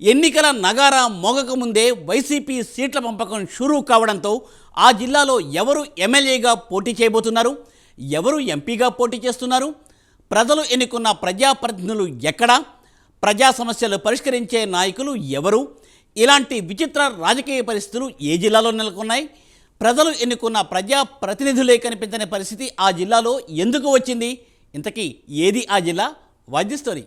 ఎన్నికల నగారా మోగక ముందే వైసీపీ సీట్ల పంపకం షురూ కావడంతో ఆ జిల్లాలో ఎవరు ఎమ్మెల్యేగా పోటీ చేయబోతున్నారు? ఎవరు ఎంపీగా పోటీ చేస్తున్నారు? ప్రజలు ఎన్నుకున్న ప్రజాప్రతినిధులు ఎక్కడా? ప్రజా సమస్యలు పరిష్కరించే నాయకులు ఎవరు? ఇలాంటి విచిత్ర రాజకీయ పరిస్థితులు ఏ జిల్లాలో నెలకొన్నాయి? ప్రజలు ఎన్నుకున్న ప్రజా ప్రతినిధులే కనిపించని పరిస్థితి ఆ జిల్లాలో ఎందుకు వచ్చింది? ఇంతకీ ఏది ఆ జిల్లా? వైద్య స్టోరీ.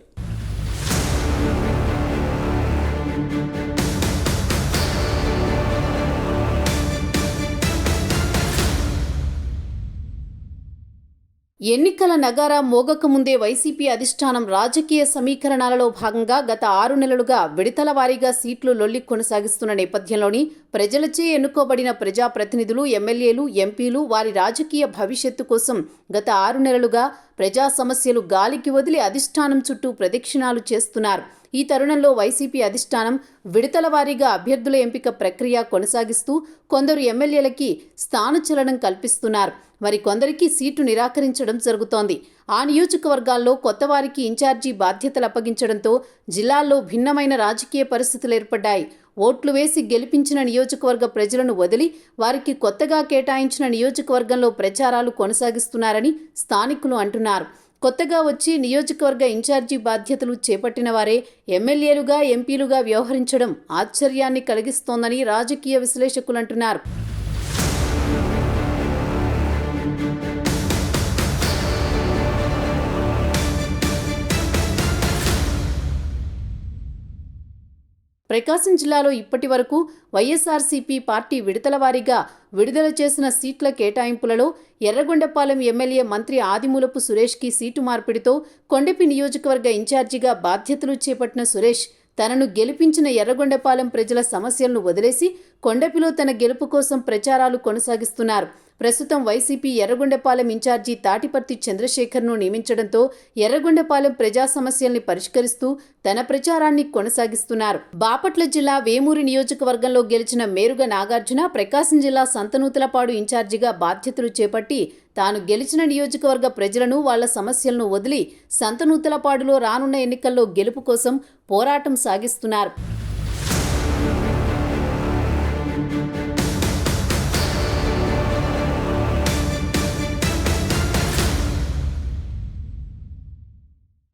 ఎన్నికల నగారా మోగకముందే వైసీపీ అధిష్టానం రాజకీయ సమీకరణాలలో భాగంగా గత ఆరు నెలలుగా విడతల వారీగా సీట్లు లొల్లి కొనసాగిస్తున్న నేపథ్యంలోని ప్రజలచే ఎన్నుకోబడిన ప్రజాప్రతినిధులు ఎమ్మెల్యేలు ఎంపీలు వారి రాజకీయ భవిష్యత్తు కోసం గత ఆరు నెలలుగా ప్రజా సమస్యలు గాలికి వదిలి అధిష్టానం చుట్టూ ప్రదక్షిణాలు చేస్తున్నారు. ఈ తరుణంలో వైసీపీ అధిష్టానం విడతల వారీగా అభ్యర్థుల ఎంపిక ప్రక్రియ కొనసాగిస్తూ కొందరు ఎమ్మెల్యేలకి స్థానచలనం కల్పిస్తున్నారు. మరి కొందరికి సీటు నిరాకరించడం జరుగుతోంది. ఆ నియోజకవర్గాల్లో కొత్త వారికి ఇన్ఛార్జీ బాధ్యతలు అప్పగించడంతో జిల్లాల్లో భిన్నమైన రాజకీయ పరిస్థితులు ఏర్పడ్డాయి. ఓట్లు వేసి గెలిపించిన నియోజకవర్గ ప్రజలను వదిలి వారికి కొత్తగా కేటాయించిన నియోజకవర్గంలో ప్రచారాలు కొనసాగిస్తున్నారని స్థానికులు అంటున్నారు. కొత్తగా వచ్చి నియోజకవర్గ ఇన్ఛార్జి బాధ్యతలు చేపట్టిన వారే ఎమ్మెల్యేలుగా ఎంపీలుగా వ్యవహరించడం ఆశ్చర్యాన్ని కలిగిస్తోందని రాజకీయ విశ్లేషకులు ప్రకాశం జిల్లాలో ఇప్పటి వరకు వైఎస్ఆర్సీపీ పార్టీ విడతల వారీగా విడుదల చేసిన సీట్ల కేటాయింపులలో ఎర్రగొండపాలెం ఎమ్మెల్యే మంత్రి ఆదిమూలపు సురేష్కి సీటు మార్పిడితో కొండపి నియోజకవర్గ ఇన్ఛార్జిగా బాధ్యతలు చేపట్టిన సురేష్ తనను గెలిపించిన ఎర్రగొండపాలెం ప్రజల సమస్యలను వదిలేసి కొండపిలో తన గెలుపు కోసం ప్రచారాలు కొనసాగిస్తున్నారు. ప్రస్తుతం వైసీపీ ఎర్రగొండపాలెం ఇన్ఛార్జి తాటిపర్తి చంద్రశేఖర్ను నియమించడంతో ఎర్రగొండపాలెం ప్రజా సమస్యల్ని పరిష్కరిస్తూ తన ప్రచారాన్ని కొనసాగిస్తున్నారు. బాపట్ల జిల్లా వేమూరి నియోజకవర్గంలో గెలిచిన మేరుగ నాగార్జున ప్రకాశం జిల్లా సంతనూతలపాడు ఇన్ఛార్జిగా బాధ్యతలు చేపట్టి తాను గెలిచిన నియోజకవర్గ ప్రజలను వాళ్ళ సమస్యలను వదిలి సంతనూతలపాడులో రానున్న ఎన్నికల్లో గెలుపు కోసం పోరాటం సాగిస్తున్నారు.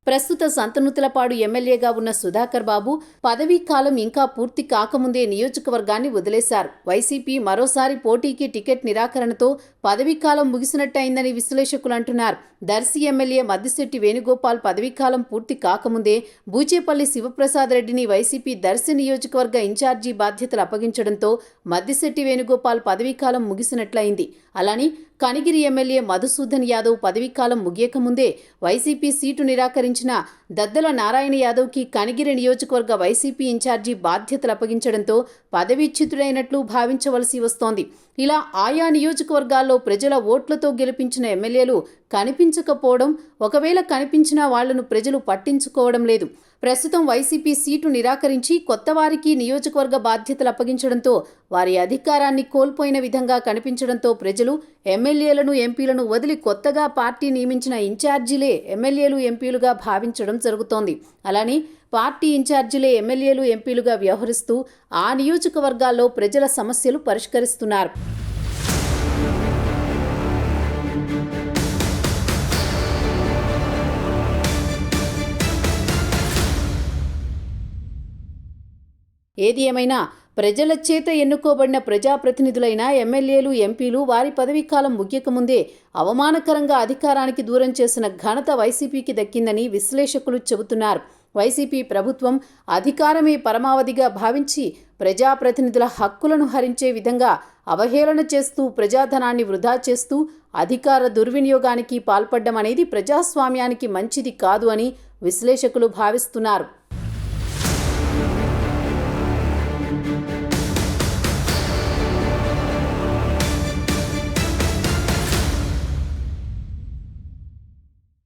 ప్రస్తుత సంతనూతలపాడు ఎమ్మెల్యేగా ఉన్న సుధాకర్ బాబు పదవీ కాలం ఇంకా పూర్తి కాకముందే నియోజకవర్గాన్ని వదిలేశారు. వైసీపీ మరోసారి పోటీకి టికెట్ నిరాకరణతో పదవీకాలం ముగిసినట్టయిందని విశ్లేషకులు అంటున్నారు. దర్శి ఎమ్మెల్యే మద్దిశెట్టి వేణుగోపాల్ పదవీకాలం పూర్తి కాకముందే బూచేపల్లి శివప్రసాద్ రెడ్డిని వైసీపీ దర్శి నియోజకవర్గ ఇన్ఛార్జి బాధ్యతలు అప్పగించడంతో మద్దిశెట్టి వేణుగోపాల్ పదవీకాలం ముగిసినట్లయింది. అలానే కనిగిరి ఎమ్మెల్యే మధుసూదన్ యాదవ్ పదవీకాలం ముగియకముందే వైసీపీ సీటు నిరాకరించిన దద్దల నారాయణ యాదవ్కి కనిగిరి నియోజకవర్గ వైసీపీ ఇన్ఛార్జి బాధ్యతలు అప్పగించడంతో పదవీచ్యుతుడైనట్లు భావించవలసి వస్తోంది. ఇలా ఆయా నియోజకవర్గాల్లో ప్రజల ఓట్లతో గెలిపించిన ఎమ్మెల్యేలు కనిపించకపోవడం ఒకవేళ కనిపించినా వాళ్ళను ప్రజలు పట్టించుకోవడం లేదు. ప్రస్తుతం వైసీపీ సీటు నిరాకరించి కొత్త వారికి నియోజకవర్గ బాధ్యతలు అప్పగించడంతో వారి అధికారాన్ని కోల్పోయిన విధంగా కనిపించడంతో ప్రజలు ఎమ్మెల్యేలను ఎంపీలను వదిలి కొత్తగా పార్టీ నియమించిన ఇన్ఛార్జీలే ఎమ్మెల్యేలు ఎంపీలుగా భావించడం జరుగుతోంది. అలానే పార్టీ ఇన్ఛార్జీలే ఎమ్మెల్యేలు ఎంపీలుగా వ్యవహరిస్తూ ఆ నియోజకవర్గాల్లో ప్రజల సమస్యలు పరిష్కరిస్తున్నారు. ఏది ఏమైనా ప్రజల చేత ఎన్నుకోబడిన ప్రజాప్రతినిధులైన ఎమ్మెల్యేలు ఎంపీలు వారి పదవీకాలం ముగియకముందే అవమానకరంగా అధికారానికి దూరం చేసిన ఘనత వైసీపీకి దక్కిందని విశ్లేషకులు చెబుతున్నారు. వైసీపీ ప్రభుత్వం అధికారమే పరమావధిగా భావించి ప్రజాప్రతినిధుల హక్కులను హరించే విధంగా అవహేళన చేస్తూ ప్రజాధనాన్ని వృధా చేస్తూ అధికార దుర్వినియోగానికి పాల్పడ్డం అనేది ప్రజాస్వామ్యానికి మంచిది కాదు అని విశ్లేషకులు భావిస్తున్నారు.